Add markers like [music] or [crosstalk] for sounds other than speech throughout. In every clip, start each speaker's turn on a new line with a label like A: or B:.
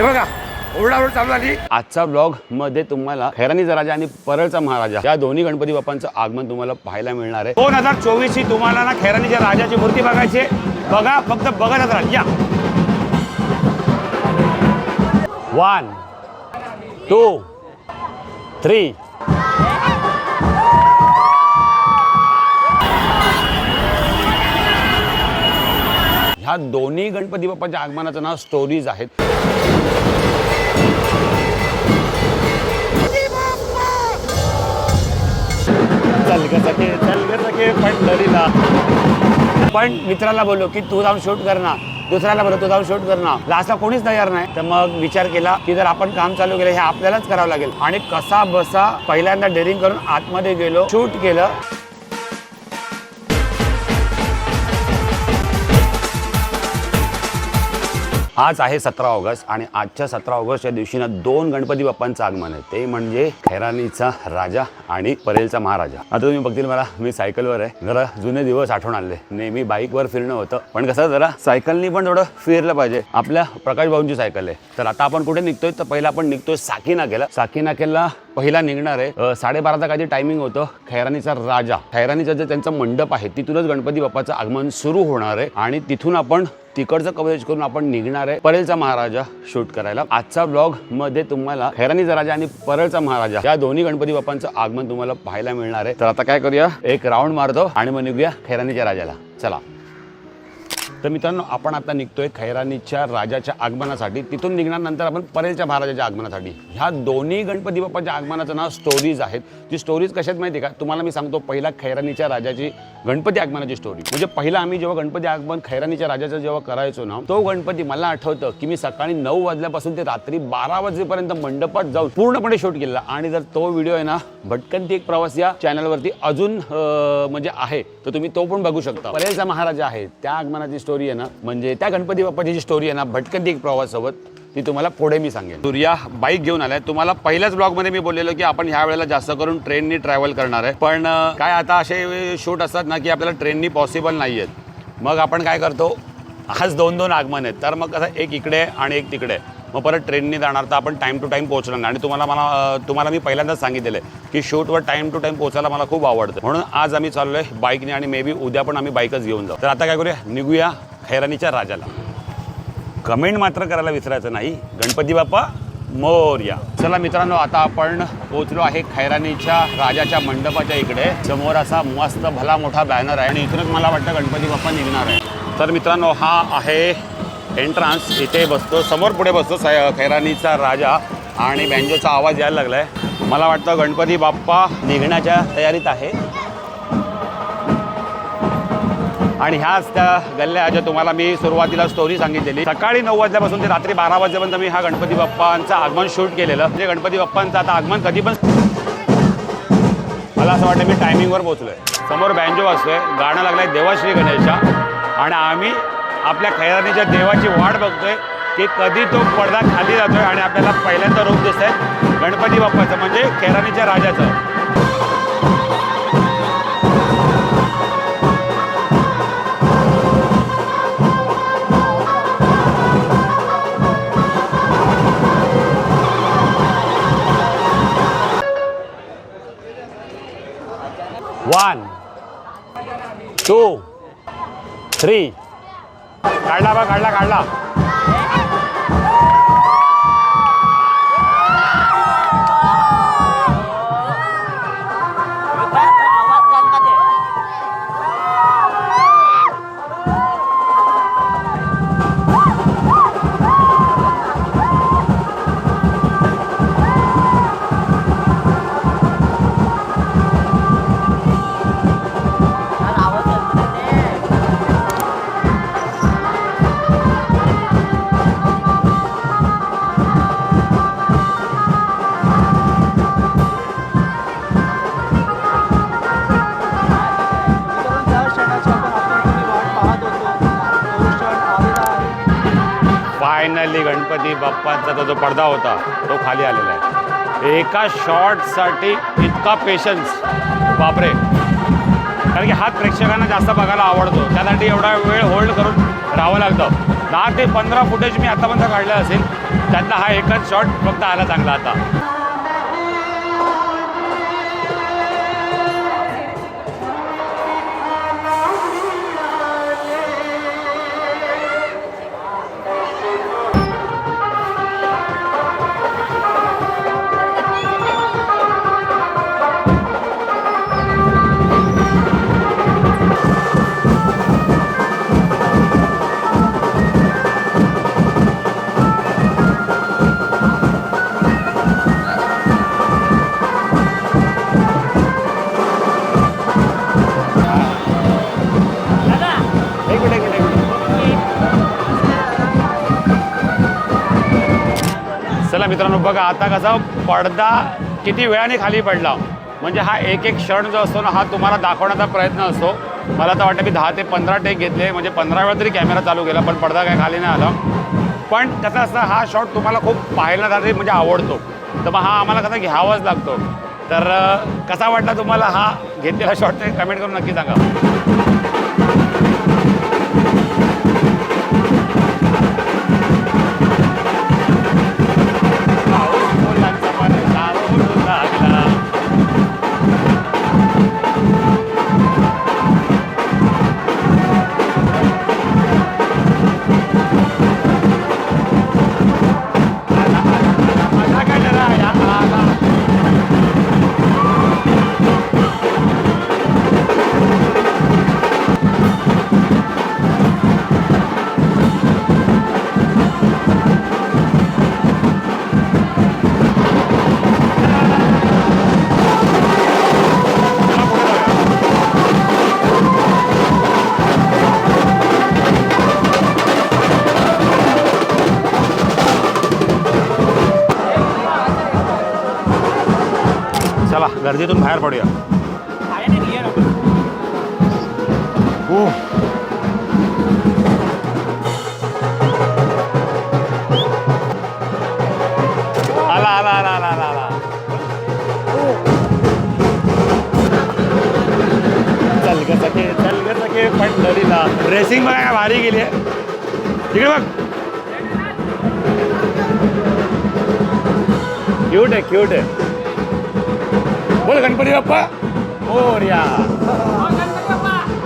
A: हे बघा ओरडाओरड चालू झाली. आजचा ब्लॉगमध्ये तुम्हाला खैरानीचा राजा आणि परळचा महाराजा या दोन्ही गणपती बाप्पांचं आगमन तुम्हाला पाहायला मिळणार आहे. दोन हजार चोवीस ही तुम्हाला ना खैरानीच्या राजाची मूर्ती बघायची. बघा फक्त बघतच राहा. या. वन टू थ्री ह्या दोन्ही गणपती बाप्पाच्या आगमनाचं नाव स्टोरीज आहेत. चल ग सखे चल ग सखे पण मित्राला बोललो की तू जाऊन शूट कर ना. दुसऱ्याला बोललो तू जाऊन शूट कर ना. लास्टला कोणीच तयार नाही. तर मग विचार केला की जर आपण काम चालू केलं हे आपल्यालाच करावं लागेल. आणि कसा बसा पहिल्यांदा डेअरिंग करून आतमध्ये गेलो शूट केलं. आज आहे सतरा ऑगस्ट आणि आजच्या सतरा ऑगस्ट या दिवशी ना दोन गणपती बाप्पांचं आगमन आहे. ते म्हणजे खैरानीचा राजा आणि परेलचा महाराजा. आता तुम्ही बघतील मला मी सायकलवर आहे. जरा जुने दिवस आठवण आले. नेहमी बाईकवर फिरणं होतं. पण कसं जरा सायकलनी पण थोडं फिरलं पाहिजे. आपल्या प्रकाश भाऊंची सायकल आहे. तर आता आपण कुठे निघतोय? तर पहिला आपण निघतोय साकी साकीनाकेला साकी पहिला निघणार आहे. साडेबाराचा काही टायमिंग होतं. खैरानीचा राजा. खैरानीचा जे त्यांचा मंडप आहे तिथूनच गणपती बाप्पाचं आगमन सुरू होणार आहे. आणि तिथून आपण तिकडचं कव्हरेज करून आपण निघणार आहे. परेलचा महाराजा शूट करायला. आजचा ब्लॉगमध्ये तुम्हाला खैरानीचा राजा आणि परळचा महाराजा या दोन्ही गणपती बाप्पांचं आगमन तुम्हाला पाहायला मिळणार आहे. तर आता काय करूया? एक राऊंड मारतो आणि मग निघूया खैरानीच्या राजाला. चला. तर मित्रांनो आपण आता निघतोय खैरानीच्या राजाच्या आगमनासाठी. तिथून निघणार नंतर आपण परेलच्या महाराजाच्या आगमनासाठी. ह्या दोन्ही गणपती बाप्पाच्या आगमनाचं नाव स्टोरीज आहेत. ती स्टोरीज कशात माहिती आहे का? तुम्हाला मी सांगतो पहिला खैरानीच्या राजाची गणपती आगमनाची स्टोरी म्हणजे पहिला आम्ही जेव्हा गणपती आगमन खैरानीच्या राजाचं जेव्हा करायचो ना तो गणपती मला आठवतं की मी सकाळी नऊ वाजल्यापासून ते रात्री बारा वाजेपर्यंत मंडपात जाऊन पूर्णपणे शूट केला आणि जर तो व्हिडिओ आहे ना भटकंती एक प्रवास या चॅनलवरती अजून म्हणजे आहे तर तुम्ही तो पण बघू शकता. परेलचा महाराजा आहे त्या आगमनाची स्टोरी आहे ना म्हणजे त्या गणपती बाप्पाची जी स्टोरी आहे ना भटकंती एक प्रवास सोबत ती तुम्हाला पुढे मी सांगेन. सूर्या बाईक घेऊन आलाय. तुम्हाला पहिल्याच ब्लॉगमध्ये मी बोललेलो की आपण ह्या वेळेला जास्त करून ट्रेननी ट्रॅव्हल करणार आहे. पण अं, काय आता असे शूट असतात ना की आपल्याला ट्रेननी पॉसिबल नाही आहेत मग आपण काय करतो? आज दोन दोन आगमन आहेत. तर मग कसं एक इकडे आणि एक तिकडे. आहे. मग परत ट्रेननी जाणार तर आपण टाईम टू टाईम पोहोचणार नाही. आणि तुम्हाला मला तुम्हाला मी पहिल्यांदाच सांगितलेलं आहे की शूटवर टाईम टू टाईम पोहोचायला मला खूप आवडतं. म्हणून आज आम्ही चाललो आहे बाईकने आणि मे बी उद्या पण आम्ही बाईकच घेऊन जाऊ. तर आता काय करूया? निघूया खैरानीच्या राजाला. कमेंट मात्र करायला विसरायचं नाही. गणपती बाप्पा मोर्या चला मित्रांनो आता आपण पोहोचलो आहे खैरानीच्या राजाच्या मंडपाच्या इकडे. समोर असा मस्त भला मोठा बॅनर आहे. आणि इथूनच मला वाटतं गणपती बाप्पा निघणार आहे. तर मित्रांनो हा आहे एंट्रान्स इथे बसतो. समोर पुढे बसतो सा- खैरानीचा राजा आणि बँजोचा आवाज यायला लागलाय. मला वाटतं गणपती बाप्पा निघण्याच्या तयारीत आहे. आणि ह्याच त्या गल्ल्या ज्या तुम्हाला मी सुरुवातीला स्टोरी सांगितलेली. सकाळी नऊ वाजल्यापासून ते रात्री बारा वाजेपर्यंत मी हा गणपती बाप्पांचं आगमन शूट केलेलं. म्हणजे गणपती बाप्पांचं आता आगमन कधी पण मला असं वाटतं मी टायमिंगवर पोहोचलोय. समोर बँजो वाजतोय गाणं लागलंय देवाश्री गणेशा. आणि आम्ही आपल्या खैरानीच्या देवाची वाट बघतोय की कधी तो पडदा खाली जातोय आणि आपल्याला पहिल्यांदा रूप दिसतंय गणपती बाप्पाचं म्हणजे खैरानीच्या राजाचं.
B: गणपती
A: बाप्पांचा तो जो पडदा होता तो खाली आलेला आहे. एका शॉटसाठी इतका पेशन्स बापरे. कारण की हात प्रेक्षकांना जास्त बघायला आवडतो. त्यासाठी एवढा वेळ होल्ड करून राहावं लागतं. दहा ते पंधरा फुटेज मी आतापर्यंत काढलं असेल त्यातला हा एकच शॉट फक्त आला चांगला आता. मित्रांनो बघा आता कसा पडदा किती वेळाने खाली पडला. म्हणजे हा एक एक क्षण जो असतो ना हा तुम्हाला दाखवण्याचा प्रयत्न असतो. मला तर वाटतं मी दहा ते पंधरा टेक घेतले म्हणजे पंधरा वेळा तरी कॅमेरा चालू केला पण पडदा काय खाली नाही आला. पण कसं असतं हा शॉट तुम्हाला खूप पाहायला जाते म्हणजे आवडतो. तर मग हा आम्हाला कसा घ्यावाच लागतो. तर कसा वाटला तुम्हाला हा घेतलेला शॉट ते कमेंट करून नक्की सांगा. गर्दीतून बाहेर पडूया हो। आला आला आला आला आला आला। चल ग सखे चल ग सखे पंढरीला। ड्रेसिंग बघा काय भारी गेली आहे. तिकडे बघ. क्यूट आहे क्यूट आहे. बोल गणपती बाप्पा. मोर्या.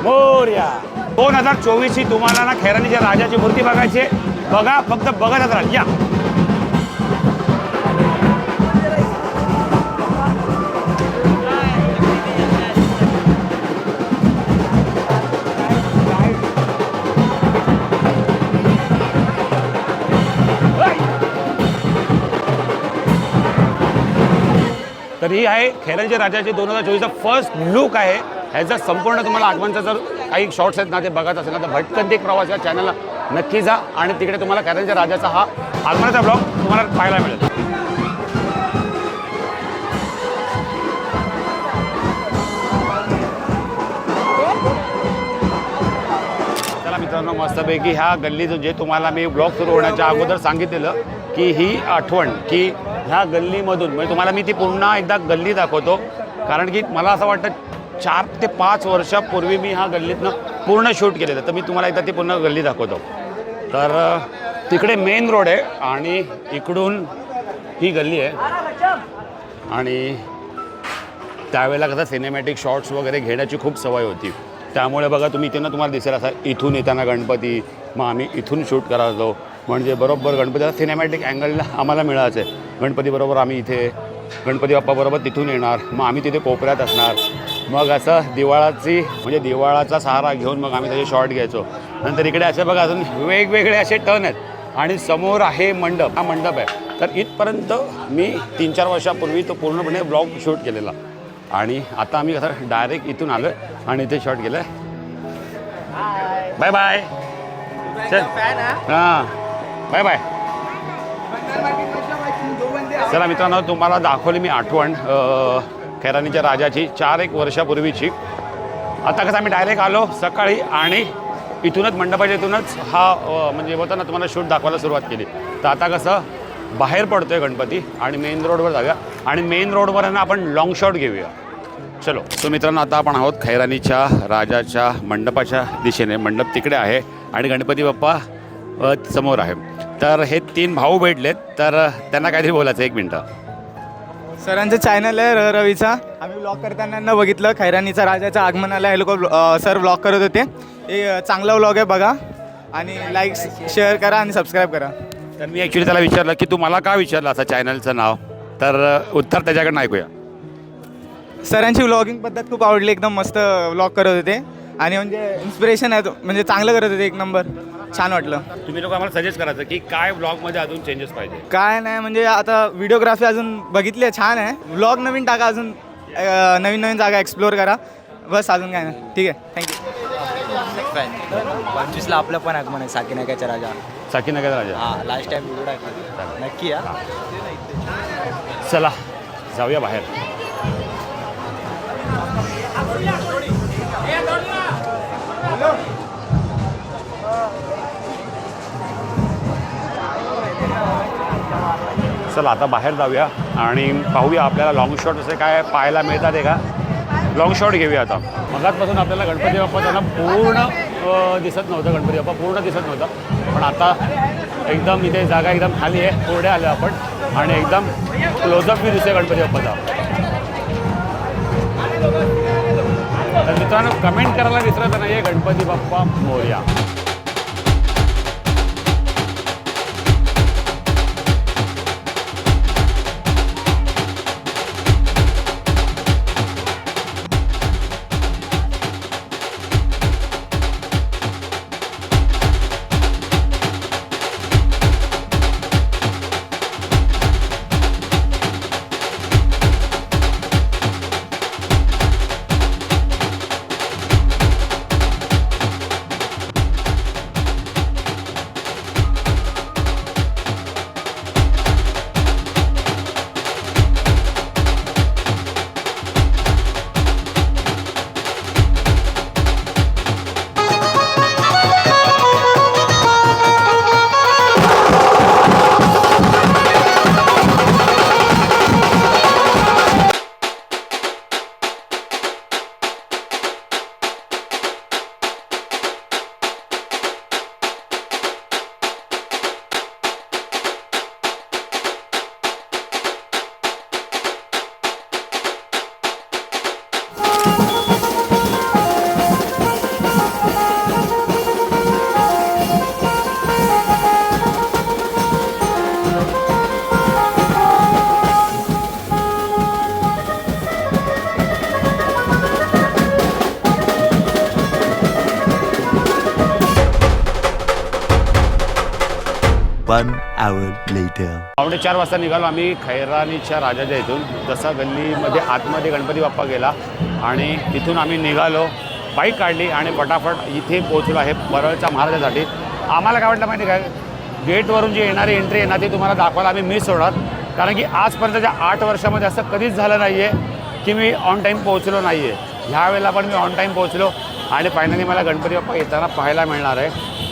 A: मोर्या. दोन हजार चोवीस ही तुम्हाला ना खैरानीच्या राजाची मूर्ती बघायची बघा फक्त बघतच राहा. या. तर ही आहे खैरंजी राजाची दोन हजार चोवीसचा फर्स्ट लुक आहे. ह्याचा संपूर्ण तुम्हाला आगमनचा जर काही शॉर्ट्स आहेत ना ते बघत असेल ना तर भटकन ते एक प्रवास या चॅनलला नक्की जा. आणि तिकडे तुम्हाला खैरांच्या राजाचा हा आगमनाचा ब्लॉग तुम्हाला पाहायला मिळेल. मित्रांनो मस्तपैकी ह्या गल्लीचं जे तुम्हाला मी ब्लॉग सुरू होण्याच्या अगोदर सांगितलेलं की ही आठवण की ह्या गल्लीमधून म्हणजे तुम्हाला मी ती पुन्हा एकदा गल्ली दाखवतो. कारण की मला असं वाटतं चार ते पाच वर्षापूर्वी मी ह्या गल्लीतनं पूर्ण शूट केलेलं. तर मी तुम्हाला एकदा ती पूर्ण गल्ली दाखवतो. तर तिकडे मेन रोड आहे आणि इकडून ही गल्ली आहे. आणि त्यावेळेला कसं सिनेमॅटिक शॉट्स वगैरे घेण्याची खूप सवय होती. त्यामुळे बघा तुम्ही इथे ना तुम्हाला दिसेल असा इथून येताना गणपती. मग आम्ही इथून शूट करायचो. म्हणजे बरोबर गणपतीला सिनेमॅटिक अँगलला आम्हाला मिळायचं आहे. गणपती बरोबर आम्ही इथे गणपती बाप्पा बरोबर तिथून येणार मग आम्ही तिथे कोपऱ्यात असणार. मग असं दिवाळाची म्हणजे दिवाळाचा सहारा घेऊन मग आम्ही त्याचे शॉट घ्यायचो. नंतर इकडे असे बघा अजून वेगवेगळे असे टर्न आहेत. आणि समोर आहे मंडप. हा मंडप आहे. तर इथपर्यंत मी तीन चार वर्षापूर्वी तो पूर्णपणे ब्लॉग शूट केलेला. आणि आता आम्ही कसं डायरेक्ट इथून आलो आणि इथे शॉट केलं बाय बाय चल. हां. Bye bye. चला मित्रांनो तुम्हाला दाखवली मी आठवण खैरानीच्या राजाची चार एक वर्षापूर्वीची. आता कसं आम्ही डायरेक्ट आलो सकाळी आणि इथूनच मंडपाच्या इथूनच हा म्हणजे होता ना तुम्हाला शूट दाखवायला सुरुवात केली. तर आता कसं बाहेर पडतोय गणपती आणि मेन रोडवर जाऊया. आणि मेन रोडवर ना आपण लॉंग शॉट घेऊया. चलो. तो मित्रांनो आता आपण आहोत खैरानीच्या राजाच्या मंडपाच्या दिशेने. मंडप तिकडे आहे आणि गणपती बाप्पा समोर आहे. तर हे तीन भाऊ भेटलेत तर त्यांना काहीतरी बोलायचं एक मिनटं.
C: सरांचं चॅनल आहे र रवीचा. आम्ही ब्लॉग करताना बघितलं खैरानीचा राजाच्या आगमनाला हे लोक सर ब्लॉग करत होते. हे चांगला ब्लॉग आहे बघा. आणि लाईक शेअर करा आणि सबस्क्राईब करा.
A: तर मी ॲक्च्युली त्याला विचारलं की तू मला का विचारलं असं चॅनलचं नाव? तर उत्तर त्याच्याकडनं ऐकूया.
C: सरांची व्लॉगिंग पद्धत खूप आवडली एकदम मस्त व्लॉग करत होते. आणि म्हणजे इन्स्पिरेशन आहे तो- म्हणजे चांगलं करत होते एक नंबर छान वाटलं.
A: तुम्ही लोक आम्हाला सजेस्ट करायचं की काय ब्लॉगमध्ये अजून चेंजेस पाहिजे?
C: काय नाही म्हणजे आता व्हिडिओग्राफी अजून बघितली आहे छान आहे. व्लॉग नवीन टाका अजून. अ, नवीन नवीन जागा एक्सप्लोअर करा. बस अजून काय नाही. ठीक आहे. थँक्यू
D: पंचवीसला आपलं पण आगमन आहे साकीनाक्याचा राजा.
A: साकीनगर राजा.
D: हा लास्ट टाइम व्हिडिओ टाकला. नक्की हा.
A: चला जाऊया बाहेर. चला आता बाहेर जाऊया आणि पाहूया आपल्याला लॉंग शॉट असे काय पाहायला मिळतात आहे का? लॉंग शॉट घेऊया आता. मगातपासून आपल्याला गणपती बाप्पा त्यांना पूर्ण दिसत नव्हतं गणपती बाप्पा पूर्ण दिसत नव्हतं. पण आता एकदम इथे जागा एकदम खाली आहे पुढे आलो आपण आणि एकदम क्लोजअप मी दिसतोय गणपती बाप्पाचा. तर मित्रांनो कमेंट करायला विसरत नाही आहे गणपती बाप्पा मोर्या. चार वाजता निघालो आम्ही खैरानीच्या राजाच्या इथून. जसा गल्लीमध्ये आतमध्ये गणपती बाप्पा गेला आणि तिथून आम्ही निघालो बाईक काढली आणि पटापट इथे पोहोचलो आहे परळच्या महाराजासाठी. आम्हाला काय वाटलं माहिती आहे काय गेटवरून जी येणारी एंट्री येणार ती तुम्हाला दाखवायला आम्ही मिस होणार. कारण की आजपर्यंतच्या आठ वर्षामध्ये असं कधीच झालं नाही आहे की मी ऑन टाईम पोहोचलो नाही आहे ह्या वेळेला पण मी ऑन टाईम पोहोचलो आणि फायनली मला गणपती बाप्पा येताना पाहायला मिळणार आहे.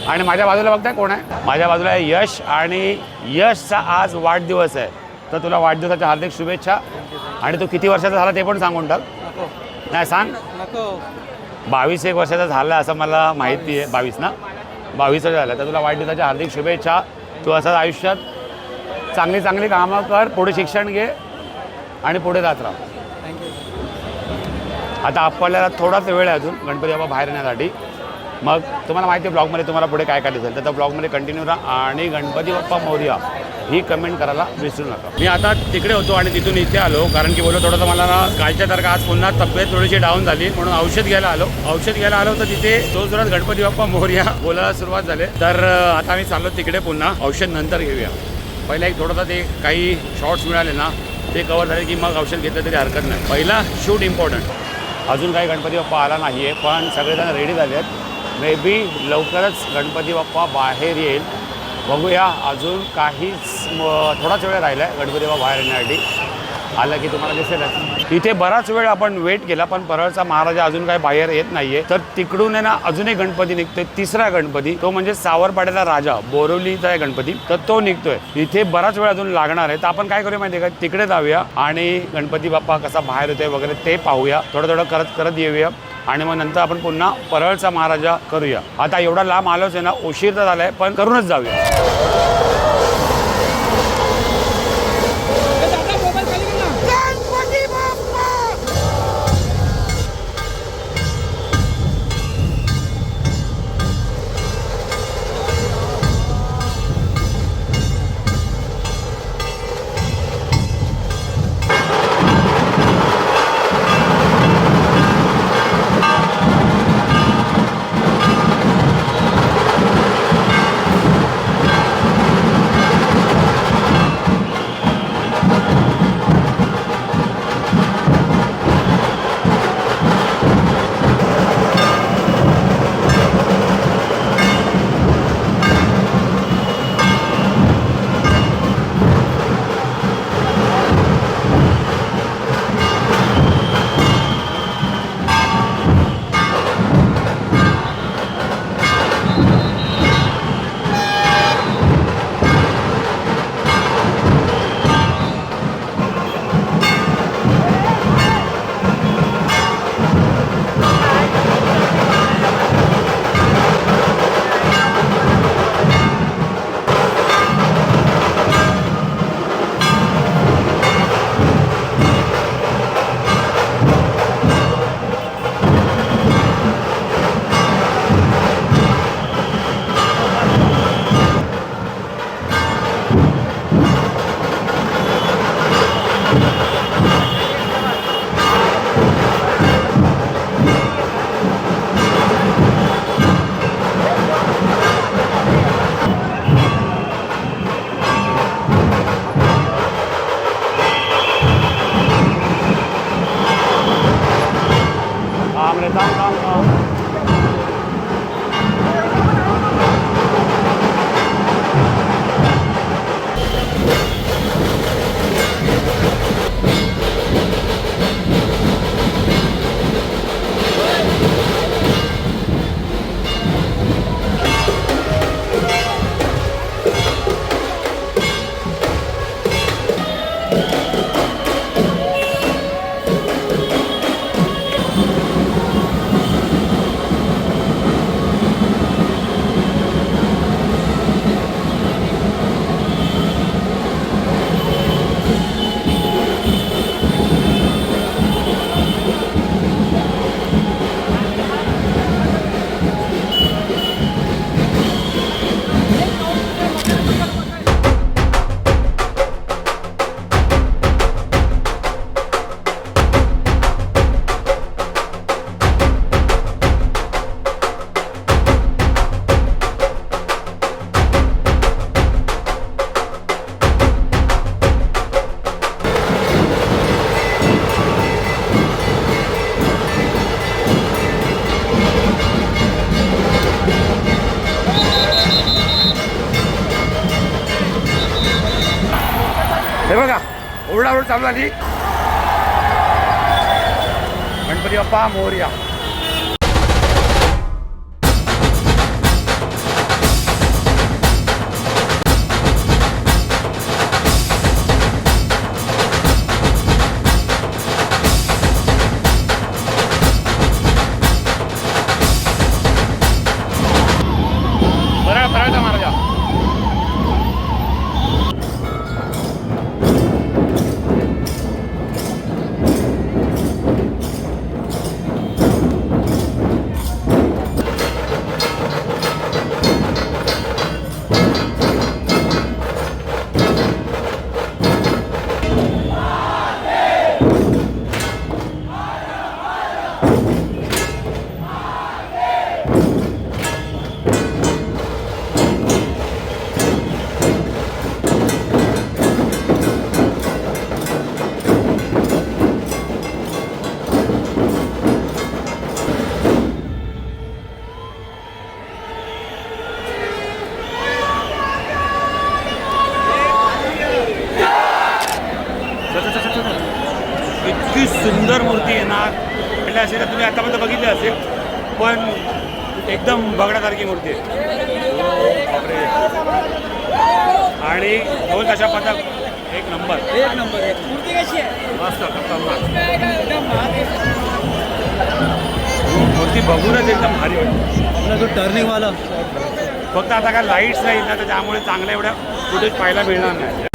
A: आणि माझ्या बाजूला बघताय कोण आहे? माझ्या बाजूला आहे यश आणि यशचा आज वाढदिवस आहे. तर तुला वाढदिवसाच्या हार्दिक शुभेच्छा. आणि तू किती वर्षाचा झाला ते पण सांगून टाक. नाही सांग. बावीस एक वर्षाचा झाला असं मला माहिती आहे. बावीस ना? बावीस झालं. तर तुला वाढदिवसाच्या हार्दिक शुभेच्छा. तू असंच आयुष्यात चांगली चांगली कामं कर पुढे शिक्षण घे आणि पुढे जात राहा. आता आपल्याला थोडाच वेळ आहे अजून गणपती बाबा बाहेर येण्यासाठी. मग तुम्हाला माहिती आहे ब्लॉगमध्ये तुम्हाला पुढे काय काय दिसेल. तर त्या ब्लॉगमध्ये कंटिन्यू राहा आणि गणपती बाप्पा मोर्या ही कमेंट करायला विसरू नका. मी आता तिकडे होतो आणि तिथून इथे आलो कारण की बोललो थोडंसं मला ना कालच्या तारखा आज पुन्हा तब्येत थोडीशी डाऊन झाली म्हणून औषध घ्यायला आलो. औषध घ्यायला आलो तर तिथे तो जोरात गणपती बाप्पा मोर्या बोलायला सुरुवात झाली. तर आता आम्ही चाललो तिकडे पुन्हा. औषध नंतर घेऊया. पहिला एक थोडंसं ते काही शॉर्ट्स मिळाले ना ते कवर झाले की मग औषध घेतलं तरी हरकत नाही. पहिला शूट इम्पॉर्टंट अजून काही गणपती बाप्पा आला नाही आहे पण सगळेजण रेडी झाले आहेत मे बी लवकरच गणपती बाप्पा बाहेर येईल. बघूया अजून काहीच थोडाच वेळ राहिला आहे गणपती बाप्पा बाहेर येण्यासाठी. आलं की तुम्हाला दिसेलच. इथे बराच वेळ आपण वेट केला पण परळचा महाराजा अजून काही बाहेर येत नाहीये. तर तिकडून आहे ना अजून एक गणपती निघतोय. तिसरा गणपती तो म्हणजे सावरपाड्याचा राजा बोरवलीचा आहे गणपती तर तो निघतोय. इथे बराच वेळ अजून लागणार आहे. तर आपण काय करूया माहिती आहे का? तिकडे जाऊया आणि गणपती बाप्पा कसा बाहेर येतोय वगैरे ते पाहूया. थोडं थोडं करत करत येऊया. आणि मग नंतर आपण पुन्हा परळचा महाराजा करूया. आता एवढा लांब आलोच आहे ना उशीर तर झालाय पण करूनच जाऊया. थांब रे इतकी सुंदर मूर्ती आहे ना म्हणजे असे तर तुम्ही आतापर्यंत बघितले असेल पण एकदम बघण्यासारखी मूर्ती आहे. बापरे. आणि दोन कशा पथक एक नंबर.
D: एक नंबर एक मूर्ती कशी आहे?
A: मस्त खतरनाक. मूर्ती बघूनच एकदम भारी वाटते.
D: आपला जो टर्निंग वाला.
A: फक्त आता काय लाईट्स नाही ना तर त्यामुळे चांगल्या एवढ्या फुटेज पाहायला मिळणार नाही.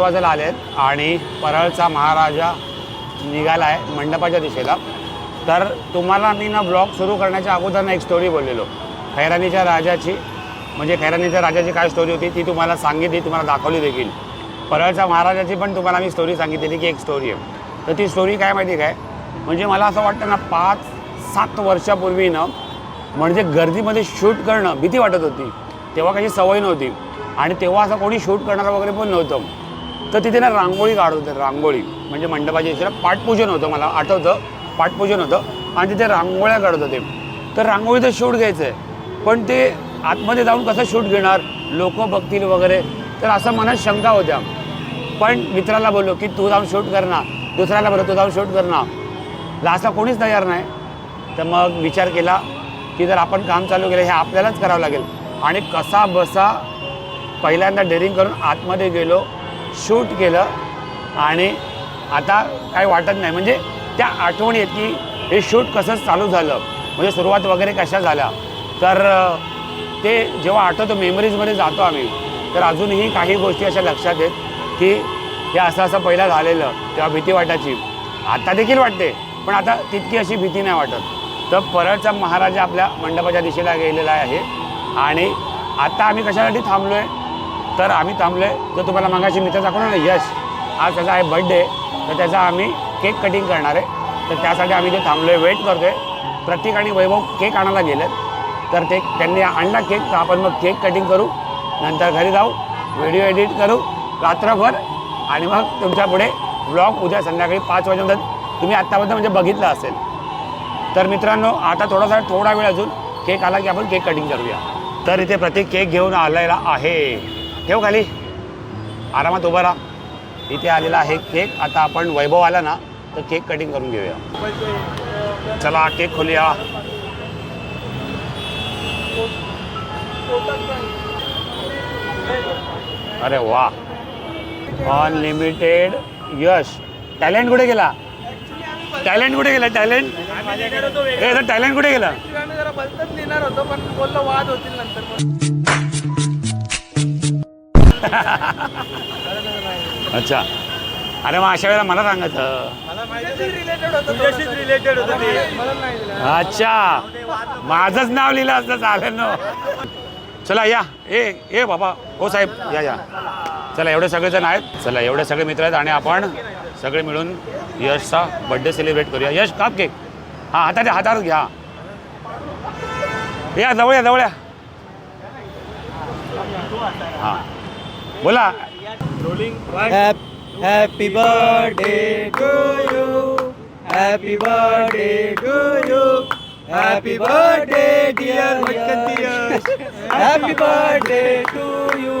A: वाजायला आले आहेत आणि परळचा महाराजा निघाला आहे मंडपाच्या दिशेला. तर तुम्हाला मी ना ब्लॉग सुरू करण्याच्या अगोदर ना एक स्टोरी बोललेलो. खैरानीच्या राजाची म्हणजे खैरानीच्या राजाची काय स्टोरी होती ती तुम्हाला सांगितली तुम्हाला दाखवली देखील. परळच्या महाराजाची पण तुम्हाला मी स्टोरी सांगितलेली की एक स्टोरी आहे. तर ती स्टोरी काय माहिती काय? म्हणजे मला असं वाटतं ना पाच सात वर्षापूर्वी ना म्हणजे गर्दीमध्ये शूट करणं भीती वाटत होती. तेव्हा काही सवय नव्हती. आणि तेव्हा असं कोणी शूट करणारं वगैरे पण नव्हतं. तर तिथे ना रांगोळी काढत होते रांगोळी. म्हणजे मंडपाच्या दिशेला पाठपूजन होतं मला आठवतं? पाठपूजन होतं. आणि तिथे रांगोळ्या काढत होते. तर रांगोळीचं शूट घ्यायचं आहे पण ते आतमध्ये जाऊन कसं शूट घेणार? लोक बघतील वगैरे. तर असं मनात शंका होत्या. पण मित्राला बोललो की तू जाऊन शूट कर ना. दुसऱ्याला बोललो तू जाऊन शूट कर ना. लास्टला कोणीच तयार नाही. तर मग विचार केला की जर आपण काम चालू केलं हे आपल्यालाच करावं लागेल. आणि कसा बसा पहिल्यांदा डेअरिंग करून आतमध्ये गेलो. शूट केलं आणि आता काय वाटत नाही. म्हणजे त्या आठवणी आहेत की हे शूट कसं चालू झालं? म्हणजे सुरुवात वगैरे कशा झाल्या? तर ते जेव्हा आठवतो मेमरीजमध्ये जातो आम्ही तर अजूनही काही गोष्टी अशा लक्षात आहेत की हे असं असं पहिला झालेलं तेव्हा भीती वाटायची. आता देखील वाटते पण आता तितकी अशी भीती नाही वाटत. तर परळचा महाराजा आपल्या मंडपाच्या दिशेला गेलेला आहे आणि आता आम्ही कशासाठी थांबलो आहे तर आम्ही थांबलो आहे जर तुम्हाला मागाशी मित्र दाखवणार ना यश आज त्याचा आहे बड्डे तर त्याचा आम्ही केक कटिंग करणार आहे. तर त्यासाठी आम्ही जे थांबलो आहे वेट करतो आहे प्रत्येक आणि वैभव केक आणायला गेले तर ते त्यांनी आणला केक तर आपण मग केक कटिंग करू. नंतर घरी जाऊ व्हिडिओ एडिट करू. रात्रभर आणि मग तुमच्यापुढे ब्लॉग उद्या संध्याकाळी पाच वाजेपर्यंत. तुम्ही आत्तापर्यंत म्हणजे बघितलं असेल. तर मित्रांनो आता थोडासा थोडा वेळ अजून केक आला की आपण केक कटिंग करूया. तर इथे प्रत्येक केक घेऊन आलेला आहे. ठेव खाली. आरामात उभा राहा. इथे आलेला आहे केक. आता आपण वैभव आला ना तर केक कटिंग करून घेऊया. चला केक खोलूया. अरे वा. अनलिमिटेड यश टॅलेंट कुठे गेला? टॅलेंट कुठे गेला? टॅलेंट टॅलेंट कुठे गेला? [laughs] अच्छा. अरे मग अशा वेळेला मला सांगायचं. अच्छा. माझंच नाव लिहिलं असतं चालेल ना. चला या. ए ए बाबा. ओ साहेब. या या. चला एवढे सगळेजण आहेत. चला एवढे सगळे मित्र आहेत आणि आपण सगळे मिळून यशचा बड्डे सेलिब्रेट करूया. यश काप केक हां हातात हातात घ्या. या जवळ या जवळ या. हां. बोला
C: happy birthday to you happy birthday to you happy birthday dear happy birthday to you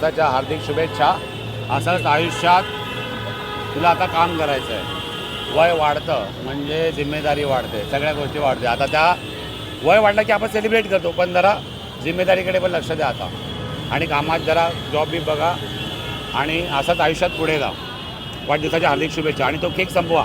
A: दिवसाच्या हार्दिक शुभेच्छा. असंच आयुष्यात तुला आता काम करायचं आहे वय वाढतं म्हणजे जिम्मेदारी वाढते. सगळ्या गोष्टी वाढते. आता त्या वय वाढलं की आपण सेलिब्रेट करतो पण जरा जिम्मेदारीकडे पण लक्ष द्या आता. आणि कामात जरा जॉब बी बघा आणि असंच आयुष्यात पुढे जा. वाढदिवसाच्या हार्दिक शुभेच्छा. आणि तो केक संपवा.